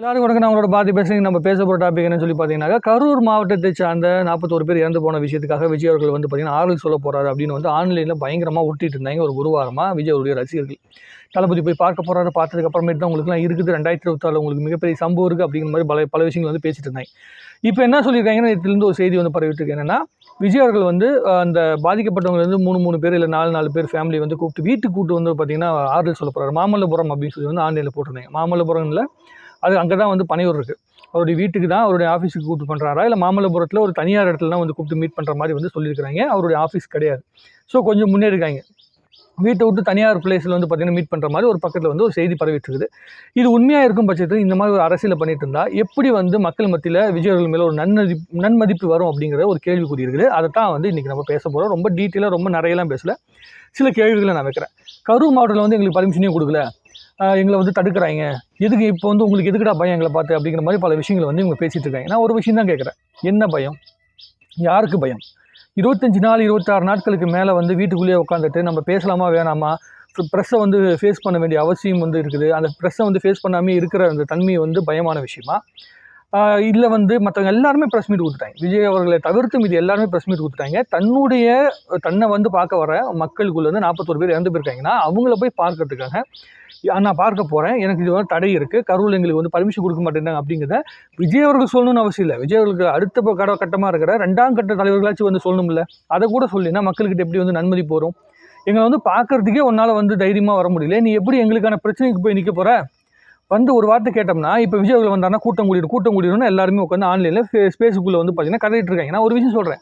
எல்லாருக்கும் வணக்கம் நான் உங்களோட பாதி பேசுறீங்க நம்ம பேச போகிற டாபிக் என்னன்னு சொல்லி பார்த்தீங்கன்னா கரூர் மாவட்டத்தை சார்ந்த நாற்பத்தோரு பேர் இறந்து போன விஷயத்துக்காக விஜய் அவர்கள் வந்து பார்த்தீங்கன்னா ஆறுதல் சொல்ல போகிறாரு அப்படின்னு வந்து ஆன்லைனில் பயங்கரமாக உருட்டிட்டு இருந்தாங்க. ஒரு ஒரு வாரமாக விஜய் அவருடைய ரசிகர்கள். தளபதி போய் பார்க்க போகிறாரு பார்த்ததுக்கப்புறமேட்டு தான் உங்களுக்குலாம் இருக்குது. ரெண்டாயிரத்தி இருபத்தாறு உங்களுக்கு மிகப்பெரிய சம்பவம் இருக்குது அப்படிங்கிற மாதிரி பல பல விஷயங்கள் வந்து பேசிட்டு இருந்தாங்க. இப்போ என்ன சொல்லியிருக்காங்கன்னா இதுலேருந்து ஒரு செய்தி வந்து பரவிட்டு இருக்கு. என்னன்னா விஜய் அவர்கள் வந்து அந்த பாதிக்கப்பட்டவங்க வந்து மூணு மூணு பேர் இல்லை நாலு நாலு பேர் ஃபேமிலி வந்து கூப்பிட்டு வீட்டுக்கு கூப்பிட்டு வந்து பார்த்தீங்கன்னா ஆறுதல் சொல்ல போகிறாரு மாமல்லபுரம் அப்படின்னு சொல்லி வந்து ஆன்லைனில் போட்டிருந்தாங்க. மாமல்லபுரம்ல அது அங்கே தான் வந்து பனையூர் இருக்குது அவருடைய வீட்டுக்கு தான் அவருடைய ஆஃபீஸுக்கு கூப்பிட்டு பண்ணுறாரா இல்லை மாமல்லபுரத்தில் ஒரு தனியார் இடத்துல தான் வந்து கூப்பிட்டு மீட் பண்ணுற மாதிரி வந்து சொல்லியிருக்கிறாங்க. அவருடைய ஆஃபீஸ் கிடையாது. ஸோ கொஞ்சம் முன்னேறிருக்காங்க வீட்டை விட்டு தனியார் பிளேஸில் வந்து பார்த்திங்கன்னா மீட் பண்ணுற மாதிரி ஒரு பக்கத்தில் வந்து ஒரு செய்தி பரவிட்டுருக்குது இது உண்மையாக இருக்கும் பட்சத்தில் இந்த மாதிரி ஒரு அரசியலை பண்ணிட்டு இருந்தால் எப்படி வந்து மக்கள் மத்தியில் விஜயர்கள் மேலே ஒரு நன்மதி நன்மதிப்பு வரும் அப்படிங்கிற ஒரு கேள்விக்குறி இருக்குது அதை தான் வந்து இன்றைக்கி நம்ம பேச போகிறோம் ரொம்ப டீட்டெயிலாக ரொம்ப நிறையலாம் பேசலை. சில கேள்விகளை நான் வைக்கிறேன். கரூர் மாவட்டத்தில் வந்து எங்களுக்கு பர்மிஷனே கொடுக்கல. எங்களை வந்து தடுக்கிறாங்க. எதுக்கு இப்போ வந்து உங்களுக்கு எதுக்குடா பயம் எங்களை பார்த்து அப்படிங்கிற மாதிரி பல விஷயங்களை வந்து இவங்க பேசிகிட்டு இருக்காங்க. நான் ஒரு விஷயம் தான் கேட்குறேன். என்ன பயம்? யாருக்கு பயம்? இருபத்தஞ்சி நாள் இருபத்தாறு நாட்களுக்கு மேலே வந்து வீட்டுக்குள்ளேயே உட்காந்துட்டு நம்ம பேசலாமா வேணாமா? ப்ரெஸ்ஸை வந்து ஃபேஸ் பண்ண வேண்டிய அவசியம் வந்து இருக்குது. அந்த ப்ரெஸ்ஸை வந்து ஃபேஸ் பண்ணாமே இருக்கிற அந்த தன்மை வந்து பயமான விஷயமா? இதில் வந்து மற்றவங்க எல்லாருமே ப்ரெஸ் மீட் கொடுத்துட்டாங்க. விஜய் அவர்களை தவிர்த்து மீது எல்லாருமே ப்ரெஸ் மீட் கொடுத்துட்டாங்க. தன்னுடைய தன்னை வந்து பார்க்க வர மக்களுக்குள்ள வந்து நாற்பத்தோரு பேர் இறந்து போயிருக்காங்கன்னா அவங்கள போய் பார்க்கறதுக்காக நான் பார்க்க போகிறேன் எனக்கு இது வந்து தடை இருக்குது கரூரில் எங்களுக்கு வந்து பர்மிஷன் கொடுக்க மாட்டேங்கிறாங்க அப்படிங்கிறத விஜய் அவர்கள் சொல்லணும்னு அவசியம் இல்லை. விஜய் அவர்களுக்கு அடுத்த கட கட்டமாக இருக்கிற ரெண்டாம் கட்ட தலைவர்களாச்சும் வந்து சொல்லணும்ல. அதை கூட சொல்லினா மக்கள்கிட்ட எப்படி வந்து நன்மதி போகிறோம் எங்களை வந்து பார்க்கறதுக்கே உன்னால் வந்து தைரியமாக வர முடியல. நீ எப்படி எங்களுக்கான பிரச்சனைக்கு போய் நிற்க போகிற வந்து ஒரு வார்த்தை கேட்டோம்னா இப்போ விஜய் அவர்கள் வந்தாருன்னா கூட்டம் கூடிடும் கூட்டம் கூடிடும்னு எல்லாருமே உட்காந்து ஆன்லைனில் ஸ்பேஸுக்குள்ளே வந்து பார்த்தீங்கன்னா கதையிட்டு இருக்காங்க. நான் ஒரு விஷயம் சொல்கிறேன்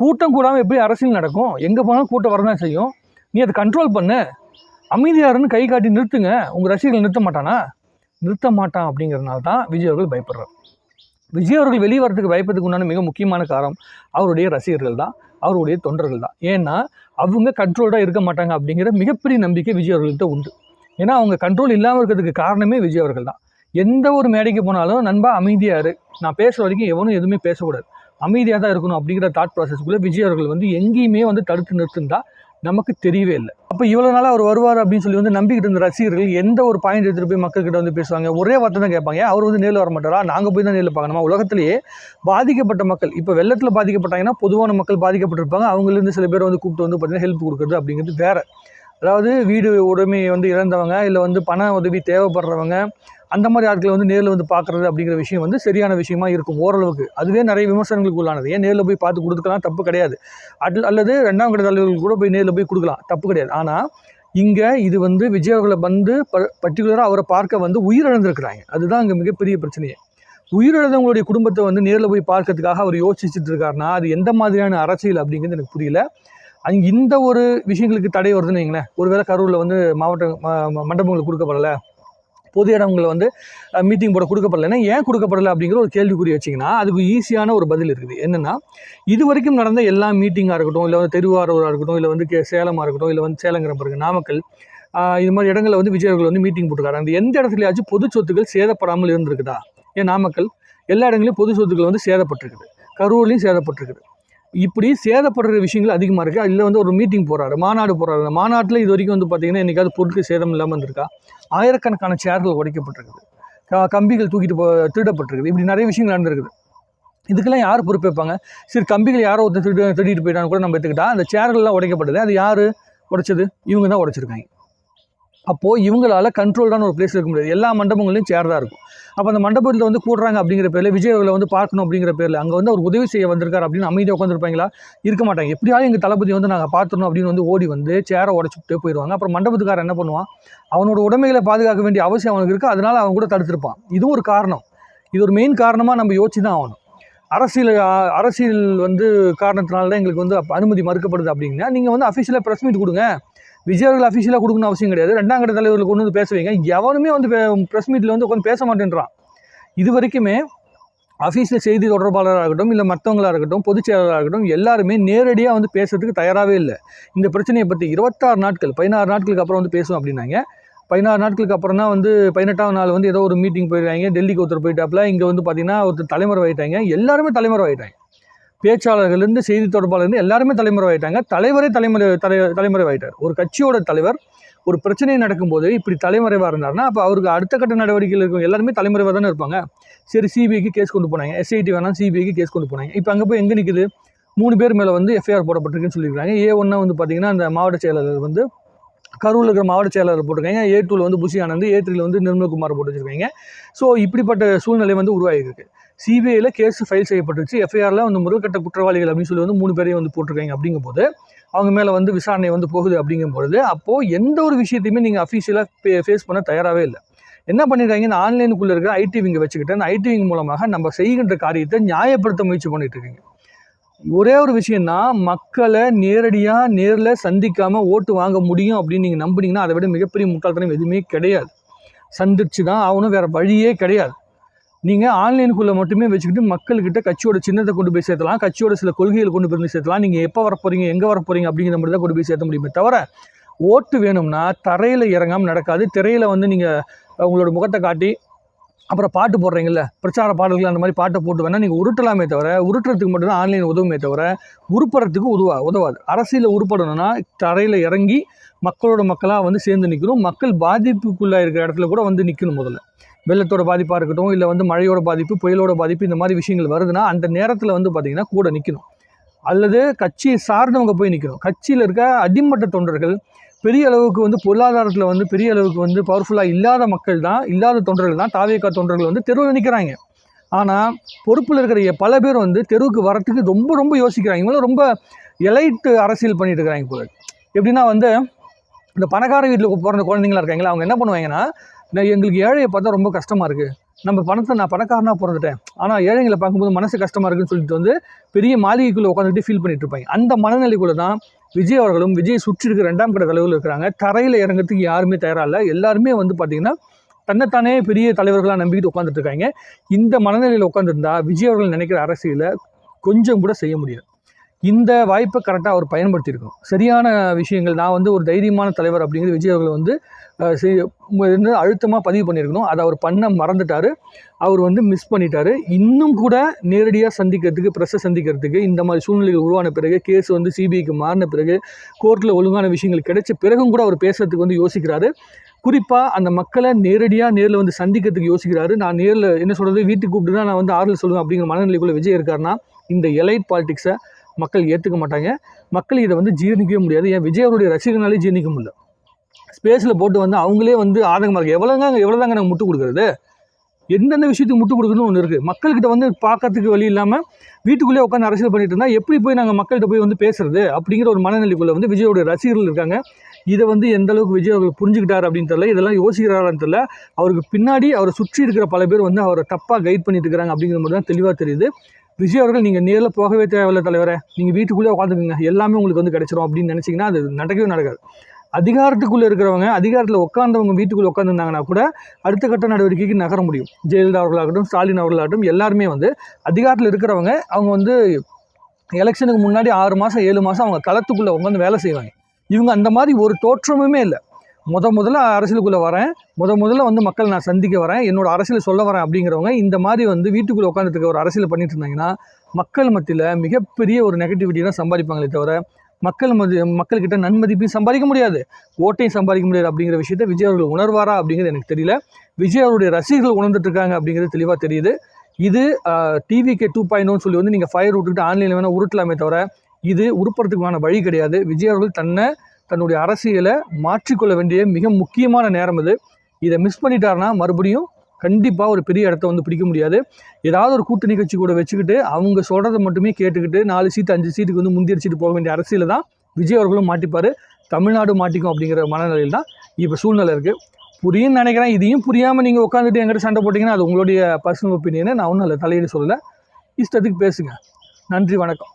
கூட்டம் கூடாமல் எப்படி அரசியல் நடக்கும்? எங்கே போனாலும் கூட்டம் வரதான் செய்யும். நீ அதை கண்ட்ரோல் பண்ணு. அமைதியாருன்னு கை காட்டி நிறுத்துங்க. உங்கள் ரசிகர்கள் நிறுத்த மாட்டானா? நிறுத்த மாட்டான் அப்படிங்கிறதுனால தான் விஜய் அவர்கள் பயப்படுறார். விஜய் அவர்கள் வெளியே வரதுக்கு பயப்பதுக்கு உண்டான மிக முக்கியமான காரணம் அவருடைய ரசிகர்கள் தான். அவருடைய தொண்டர்கள் தான். ஏன்னா அவங்க கண்ட்ரோல்டாக இருக்க மாட்டாங்க அப்படிங்கிற மிகப்பெரிய நம்பிக்கை விஜய் அவர்கள்ட்ட உண்டு. ஏன்னா அவங்க கண்ட்ரோல் இல்லாமல் இருக்கிறதுக்கு காரணமே விஜய் அவர்கள் தான். எந்த ஒரு மேடைக்கு போனாலும் நண்பா அமைதியாக இரு. நான் பேசுகிற வரைக்கும் எவனும் எதுவுமே பேசக்கூடாது. அமைதியாக தான் இருக்கணும் அப்படிங்கிற தாட் ப்ராசஸ்க்குள்ளே விஜய் அவர்கள் வந்து எங்கேயுமே வந்து தடுத்து நிறுத்துந்தா நமக்கு தெரியவே இல்லை. அப்போ இவ்வளோ நாளாக அவர் வருவார் அப்படின்னு சொல்லி வந்து நம்பிக்கிட்டு இருந்த ரசிகர்கள் எந்த ஒரு பாயிண்ட் எடுத்துகிட்டு போய் மக்கள்கிட்ட வந்து பேசுவாங்க? ஒரே வார்த்தை தான் கேட்பாங்க. அவர் வந்து நேரில் வர மாட்டாரா? நாங்கள் போய் தான் நேரில் பார்க்கணுமா? உலகத்திலேயே பாதிக்கப்பட்ட மக்கள் இப்போ வெள்ளத்தில் பாதிக்கப்பட்டாங்கன்னா பொதுவான மக்கள் பாதிக்கப்பட்டிருப்பாங்க. அவங்களிருந்து சில பேர் வந்து கூப்பிட்டு வந்து பார்த்தீங்கன்னா ஹெல்ப் கொடுக்குறது அப்படிங்கிறது வேற. அதாவது வீடு உடைமை வந்து இழந்தவங்க இல்லை வந்து பண உதவி தேவைப்படுறவங்க அந்த மாதிரி ஆட்களை வந்து நேரில் வந்து பார்க்குறது அப்படிங்கிற விஷயம் வந்து சரியான விஷயமா இருக்கும் ஓரளவுக்கு. அதுவே நிறைய விமர்சனங்களுக்கு உள்ளானது. ஏன் நேரில் போய் பார்த்து கொடுக்கலாம்? தப்பு கிடையாது. அட் அல்லது ரெண்டாம் கட்ட தலைவர்கள் கூட போய் நேரில் போய் கொடுக்கலாம். தப்பு கிடையாது. ஆனால் இங்கே இது வந்து விஜய் அவர்களை வந்து ப பர்டிகுலராக அவரை பார்க்க வந்து உயிரிழந்திருக்கிறாங்க. அதுதான் இங்கே மிகப்பெரிய பிரச்சனையே. உயிரிழந்தவங்களுடைய குடும்பத்தை வந்து நேரில் போய் பார்க்கறதுக்காக அவர் யோசிச்சுட்டு இருக்காருனா அது எந்த மாதிரியான அரசியல் அப்படிங்கிறது எனக்கு புரியல. அங்க இந்த ஒரு விஷயங்களுக்கு தடை வருதுன்னு வைங்களேன் ஒருவேளை கரூரில் வந்து மாவட்ட ம- ம- மண்டபங்களுக்கு கொடுக்கப்படலை. பொது இடங்களை வந்து மீட்டிங் போட கொடுக்கப்படலைன்னா ஏன் கொடுக்கப்படலை அப்படிங்கிற ஒரு கேள்விக்குறி வச்சிங்கன்னா அதுக்கு ஈஸியான ஒரு பதில் இருக்குது. என்னென்னா இது வரைக்கும் நடந்த எல்லா மீட்டிங்காக இருக்கட்டும் இல்லை வந்து தெருவாரூராக இருக்கட்டும் இல்லை வந்து கே சேலமாக இருக்கட்டும் இல்லை வந்து சேலங்கிற பிறகு நாமக்கல் இது மாதிரி இடங்களில் வந்து விஜயர்கள் வந்து மீட்டிங் போட்டுருக்காரு. அந்த எந்த இடத்துலயாச்சும் பொது சொத்துக்கள் சேதப்படாமல் இருந்திருக்குதா? ஏன் நாமக்கல் எல்லா இடங்களையும் பொது சொத்துக்கள் வந்து சேதப்பட்டிருக்குது. கரூர்லேயும் சேதப்பட்டிருக்குது. இப்படி சேதப்படுற விஷயங்கள் அதிகமாக இருக்குது அதில் வந்து ஒரு மீட்டிங் போகிறாரு மாநாடு போகிறாரு அந்த மாநாட்டில் இது வரைக்கும் வந்து பார்த்திங்கன்னா என்றைக்காவது பொருட்கள் சேதம் இல்லாமல் இருந்திருக்கா? ஆயிரக்கணக்கான சேர்கள் உடைக்கப்பட்டிருக்குது. கம்பிகள் தூக்கிட்டு போ திருடப்பட்டிருக்குது. இப்படி நிறைய விஷயங்கள் நடந்திருக்குது. இதுக்கெல்லாம் யார் பொறுப்பேற்பாங்க? சரி கம்பிகள் யாரோ ஒருத்தர் திருட்டு திருடிட்டு போயிட்டான்னு கூட நம்ம எடுத்துக்கிட்டால் அந்த சேர்கள்லாம் உடைக்கப்பட்டது. அது யார்? உடைச்சது? இவங்க தான் உடைச்சிருக்காங்க. அப்போது இவங்களால் கண்ட்ரோல்டான ஒரு பிளேஸ் இருக்க முடியாது. எல்லா மண்டபங்களையும் சேர் தான் இருக்கும். அப்போ அந்த மண்டபத்தில் வந்து கூடுறாங்க அப்படிங்கிற பேரில் விஜய் அவர்களை வந்து பார்க்கணும் அப்படிங்கிற பேரில் அங்கே வந்து அவர் உதவி செய்ய வந்திருக்காரு அப்படின்னு அமைதியாக உட்காந்துருப்பாங்களா இருக்க மாட்டாங்க. எப்படியாவது எங்கள் தளபதி வந்து நாங்கள் பார்த்துடணும் அப்படின்னு வந்து ஓடி வந்து சேரை உடச்சிட்டு போயிடுவாங்க. அப்புறம் மண்டபத்துக்காரர் என்ன பண்ணுவான்? அவனோட உடைமைகளை பாதுகாக்க வேண்டிய அவசியம் அவனுக்கு இருக்குது அதனால் அவன் கூட தடுத்திருப்பான். இதுவும் ஒரு காரணம். இது ஒரு மெயின் காரணமாக நம்ம யோசிச்சு தான் ஆகணும். அரசியல் அரசியல் வந்து காரணத்தினால தான் எங்களுக்கு வந்து அனுமதி மறுக்கப்படுது அப்படின்னா நீங்கள் வந்து அஃபிஷியலாக ப்ரெஸ் மீட் கொடுங்க. விஜய் அவர்கள் அஃபிஷியலாக கொடுக்கணும் அவசியம் கிடையாது. ரெண்டாம் கட்ட தலைவர்கள் கொண்டு வந்து பேச வைங்க. எவனுமே வந்து ப்ரெஸ் மீட்டில் வந்து உட்காந்து பேச மாட்டேன்றான். இது வரைக்குமே அஃபீஸில் செய்தி தொடர்பாளராக இருக்கட்டும் இல்லை மற்றவங்களாக இருக்கட்டும் பொதுச்செயலராக இருக்கட்டும் எல்லாருமே நேரடியாக வந்து பேசுறதுக்கு தயாராகவே இல்லை. இந்த பிரச்சனையை பற்றி இருபத்தாறு நாட்கள் பதினாறு நாட்களுக்கு அப்புறம் வந்து பேசுவோம் அப்படின்னாங்க. பதினாறு நாட்களுக்கு அப்புறம் தான் வந்து பதினெட்டாம் நாள் வந்து ஏதோ ஒரு மீட்டிங் போயிருக்காங்க. டெல்லிக்கு ஒருத்தர் போயிட்டாப்புல. இங்கே வந்து பார்த்தீங்கன்னா ஒருத்தர் தலைமுறை ஆகிட்டாங்க எல்லாருமே தலைமறைவாயிட்டாங்க பேச்சாளர்கள்லேருந்து செய்தி தொடர்பாளர்லேருந்து எல்லாருமே தலைமறைவாயிட்டாங்க தலைவரே தலைமுறை தலை தலைமுறை ஆகிட்டார் ஒரு கட்சியோட தலைவர் ஒரு பிரச்சனை நடக்கும்போது இப்படி தலைமறைவாக இருந்தார்னா அப்போ அவருக்கு அடுத்த கட்ட நடவடிக்கையில் இருக்கும். எல்லாருமே தலைமறைவாக தானே இருப்பாங்க. சரி சிபிஐக்கு கேஸ் கொண்டு போனாங்க. எஸ்ஐடி வேணாம் சிபிஐக்கு கேஸ் கொண்டு போனாங்க. இப்போ அங்கே போய் எங்கே நிற்குது மூணு பேர் மேலே வந்து எஃப்ஐஆர் போடப்பட்டிருக்குன்னு சொல்லியிருக்காங்க. ஏ ஒன்றா வந்து பார்த்தீங்கன்னா அந்த மாவட்ட செயலாளர் வந்து கரூரில் இருக்கிற மாவட்ட செயலாளர் போட்டிருக்காங்க. ஏ டூவில் வந்து புஷி ஆனந்த் ஏ த்ரீல வந்து நிர்மல்குமார் போட்டு வச்சுருக்காங்க. ஸோ இப்படிப்பட்ட சூழ்நிலை வந்து உருவாகிருக்கு சிபிஐயில் கேஸ் ஃபைல் செய்யப்பட்டுருச்சு. எஃப்ஐஆரில் வந்து முருகக்கட்ட குற்றவாளிகள் அப்படின்னு சொல்லி வந்து மூணு பேரையும் வந்து போட்டிருக்காங்க அப்படிங்கும்போது அவங்க மேலே வந்து விசாரணை வந்து போகுது அப்படிங்கும்பொழுது அப்போது எந்த ஒரு விஷயத்தையுமே நீங்கள் அஃபீஷியலாக ஃபேஸ் பண்ண தயாராகவே இல்லை. என்ன பண்ணியிருக்காங்க இந்த ஆன்லைனுக்குள்ளே இருக்கிற ஐடி விங்கை வச்சுக்கிட்டு அந்த ஐடி விங் மூலமாக நம்ம செய்கின்ற காரியத்தை நியாயப்படுத்த முயற்சி பண்ணிட்டு இருக்கீங்க. ஒரே ஒரு விஷயம்னா மக்களை நேரடியாக நேரில் சந்திக்காமல் ஓட்டு வாங்க முடியும் அப்படின்னு நீங்கள் நம்புனீங்கன்னா அதை விட மிகப்பெரிய முட்டாள்தனம் எதுவுமே கிடையாது. சந்திச்சு தான் ஆகணும் வேறு வழியே கிடையாது. நீங்கள் ஆன்லைனுக்குள்ளே மட்டுமே வச்சுக்கிட்டு மக்கள்கிட்ட கட்சியோட சின்னத்தை கொண்டு போய் சேர்த்தலாம் கட்சியோட சில கொள்கைகளை கொண்டு போய் சேர்த்தலாம். நீங்கள் எப்போ வர போகிறீங்க எங்கே வர போகிறீங்க அப்படிங்கிற மாதிரி தான் கொண்டு போய் சேர்த்த முடியுமே தவிர ஓட்டு வேணும்னா தரையில் இறங்காமல் நடக்காது. திரையில் வந்து நீங்கள் உங்களோட முகத்தை காட்டி அப்புறம் பாட்டு போடுறீங்கல்ல பிரச்சார பாடல்கள் அந்த மாதிரி பாட்டை போட்டு வேணால் நீங்கள் உருட்டலாமே தவிர உருட்டுறதுக்கு மட்டும்தான் ஆன்லைன் உதவுமே தவிர உருப்படுறதுக்கு உதவா உதவாது. அரசியலில் உருப்படணும்னா தரையில் இறங்கி மக்களோட மக்களாக வந்து சேர்ந்து நிற்கணும் மக்கள் பாதிப்புக்குள்ளே இருக்கிற இடத்துல கூட வந்து நிற்கணும் முதல்ல. வெள்ளத்தோட பாதிப்பாக இருக்கட்டும் இல்லை வந்து மழையோட பாதிப்பு புயலோட பாதிப்பு இந்த மாதிரி விஷயங்கள் வருதுன்னா அந்த நேரத்தில் வந்து பார்த்திங்கன்னா கூட நிற்கணும் அல்லது கட்சியை சார்ந்தவங்க போய் நிற்கணும் கட்சியில் இருக்க அடிமட்ட தொண்டர்கள் பெரிய அளவுக்கு வந்து பொருளாதாரத்தில் வந்து பெரிய அளவுக்கு வந்து பவர்ஃபுல்லாக இல்லாத மக்கள் தான் இல்லாத தொண்டர்கள் தான் தாவேக்கா தொண்டர்கள் வந்து தெருவில் நிற்கிறாங்க ஆனால் பொறுப்பில் இருக்கிற பல பேர் வந்து தெருவுக்கு வரத்துக்கு ரொம்ப ரொம்ப யோசிக்கிறாங்க. இவங்களும் ரொம்ப எலைட்டு அரசியல் பண்ணிட்டு இருக்கிறாங்க போல. எப்படின்னா வந்து இந்த பணக்கார வீட்டில் பிறந்த குழந்தைங்களா இருக்காங்களா அவங்க என்ன பண்ணுவாங்கன்னா நான் எங்களுக்கு ஏழையை பார்த்தா ரொம்ப கஷ்டமாக இருக்குது நம்ம பணத்தை நான் பணக்காரனாக பிறந்துட்டேன். ஆனால் ஏழைங்களை பார்க்கும்போது மனசு கஷ்டமாக இருக்குன்னு சொல்லிட்டு வந்து பெரிய மாளிகைக்குள்ளே உட்காந்துட்டு ஃபீல் பண்ணிட்டு இருப்பாங்க. அந்த மனநிலைக்குள்ளே தான் விஜய் அவர்களும் விஜய் சுற்றி இருக்கிற ரெண்டாம் கட்ட தலைவர்கள் இருக்கிறாங்க. தரையில் இறங்கிறதுக்கு யாருமே தயாராக இல்லை. எல்லாருமே வந்து பார்த்திங்கன்னா தன்னைத்தானே பெரிய தலைவர்களாக நம்பிக்கிட்டு உட்காந்துட்டு இருக்காங்க. இந்த மனநிலையில் உட்காந்துருந்தா விஜய் அவர்கள் நினைக்கிற அரசியலை கொஞ்சம் கூட செய்ய முடியாது இந்த வாய்ப்பை கரெக்டாக அவர் பயன்படுத்தியிருக்கணும். சரியான விஷயங்கள் நான் வந்து ஒரு தைரியமான தலைவர் அப்படிங்கிறது விஜய் அவர்கள் வந்து இருந்து அழுத்தமாக பதிவு பண்ணியிருக்கணும். அதை அவர் பண்ண மறந்துட்டார். அவர் வந்து மிஸ் பண்ணிட்டாரு. இன்னும் கூட நேரடியாக சந்திக்கிறதுக்கு ப்ரெஸ்ஸை சந்திக்கிறதுக்கு இந்த மாதிரி சூழ்நிலைகள் உருவான பிறகு கேஸ் வந்து சிபிஐக்கு மாறின பிறகு கோர்ட்டில் ஒழுங்கான விஷயங்கள் கிடைச்ச பிறகும் கூட அவர் பேசுறதுக்கு வந்து யோசிக்கிறாரு. குறிப்பாக அந்த மக்களை நேரடியாக நேரில் வந்து சந்திக்கிறதுக்கு யோசிக்கிறாரு. நான் நேரில் என்ன சொல்கிறது வீட்டுக்கு கூப்பிட்டு தான் நான் வந்து ஆறுதல் சொல்லுவேன் அப்படிங்கிற மனநிலைக்குள்ளே விஜய் இருக்காருன்னா இந்த எலைட் பாலிடிக்ஸை மக்கள் ஏற்றுக்க மாட்டாங்க. மக்கள் இதை வந்து ஜீர்ணிக்கவே முடியாது. ஏன்? விஜய் அவருடைய ரசிகர்னாலே ஜீர்ணிக்க முடியல. ஸ்பேஸில் போட்டு வந்து அவங்களே வந்து ஆதங்கமாக இருக்குது எவ்வளோங்க எவ்வளோதாங்க நாங்கள் முட்டு கொடுக்குறது? எந்தெந்த விஷயத்துக்கு முட்டு கொடுக்கணும்னு ஒன்று இருக்குது மக்கள்கிட்ட வந்து பார்க்கறதுக்கு வழி இல்லாமல் வீட்டுக்குள்ளே உட்காந்து அரசியல் பண்ணிட்டு இருந்தால் எப்படி போய் நாங்கள் மக்கள்கிட்ட போய் வந்து பேசுறது? அப்படிங்கிற ஒரு மனநிலைக்குள்ளே வந்து விஜயோட ரசிகர்கள் இருக்காங்க. இதை வந்து எந்த அளவுக்கு விஜய் அவர்கள் புரிஞ்சுக்கிட்டார் அப்படின்னு தெரியல. இதெல்லாம் யோசிக்கிறாரான்னு தெரியல. அவருக்கு பின்னாடி அவரை சுற்றி இருக்கிற பல பேர் வந்து அவரை தப்பாக கைட் பண்ணிட்டு இருக்கிறாங்க அப்படிங்கிற மாதிரி தான் தெளிவாக தெரியுது. விஜய் அவர்கள் நீங்கள் நேரில் போகவே தேவையில்ல தலைவரை. நீங்கள் வீட்டுக்குள்ளே உட்காந்துக்குங்க எல்லாமே உங்களுக்கு வந்து கிடைச்சிரும் அப்படின்னு நினச்சிங்கன்னா அது நடக்கவே நடக்காது. அதிகாரத்துக்குள்ளே இருக்கிறவங்க அதிகாரத்தில் உட்காந்தவங்க வீட்டுக்குள்ளே உட்காந்துருந்தாங்கன்னா கூட அடுத்த கட்ட நடவடிக்கைக்கு நகர முடியும். ஜெயலலிதா அவர்களாகட்டும் ஸ்டாலின் அவர்களாகட்டும் எல்லாருமே வந்து அதிகாரத்தில் இருக்கிறவங்க அவங்க வந்து எலெக்ஷனுக்கு முன்னாடி ஆறு மாதம் ஏழு மாதம் அவங்க களத்துக்குள்ளே உட்காந்து வேலை செய்வாங்க. இவங்க அந்த மாதிரி ஒரு தோற்றமுமே இல்லை. முத முதல்ல அரசியலுக்குள்ளே வரேன். முத முதல்ல வந்து மக்கள் நான் சந்திக்க வரேன். என்னோட அரசியல் சொல்ல வரேன் அப்படிங்கிறவங்க இந்த மாதிரி வந்து வீட்டுக்குள்ளே உட்காந்துட்டு ஒரு அரசியல் பண்ணிட்டு இருந்தாங்கன்னா மக்கள் மத்தியில் மிகப்பெரிய ஒரு நெகட்டிவிட்டி தான் சம்பாதிப்பாங்களே தவிர மக்கள் மதி மக்கள்கிட்ட நன்மதிப்பையும் சம்பாதிக்க முடியாது. ஓட்டையும் சம்பாதிக்க முடியாது அப்படிங்கிற விஷயத்த விஜய் அவர்கள் உணர்வாரா அப்படிங்கிறது எனக்கு தெரியல. விஜய் அவருடைய ரசிகர்கள் உணர்ந்துட்டு இருக்காங்க அப்படிங்கிறது தெளிவாக தெரியுது. இது டிவிகே டூ பாயிண்ட் சொல்லி வந்து நீங்கள் ஃபயர் விட்டுக்கிட்டு ஆன்லைனில் வேணால் உருட்டலாமே தவிர இது உருப்படுறதுக்கான வழி கிடையாது. விஜய் அவர்கள் தன்னை தன்னுடைய அரசியலை மாற்றிக்கொள்ள வேண்டிய மிக முக்கியமான நேரம் இது. இதை மிஸ் பண்ணிட்டாருன்னா மறுபடியும் கண்டிப்பாக ஒரு பெரிய இடத்த வந்து பிடிக்க முடியாது. ஏதாவது ஒரு கூட்டணி கட்சி கூட வச்சுக்கிட்டு அவங்க சொல்கிறத மட்டுமே கேட்டுக்கிட்டு நாலு சீட்டு அஞ்சு சீட்டுக்கு வந்து முந்திரிச்சிட்டு போக வேண்டிய அரசியல் தான் விஜய் அவர்களும் மாட்டிப்பார். தமிழ்நாடு மாட்டிக்கும் அப்படிங்கிற மனநிலையில் தான் இப்போ சூழ்நிலை இருக்குது புரியும்னு நினைக்கிறேன். இதையும் புரியாமல் நீங்கள் உட்காந்துட்டு எங்கிட்ட சண்டை போட்டிங்கன்னா அது உங்களுடைய பர்சனல் ஒப்பீனியனை நான் ஒன்றும் அதில் தலையீடு சொல்லலை. இஷ்டத்துக்கு பேசுங்க. நன்றி வணக்கம்.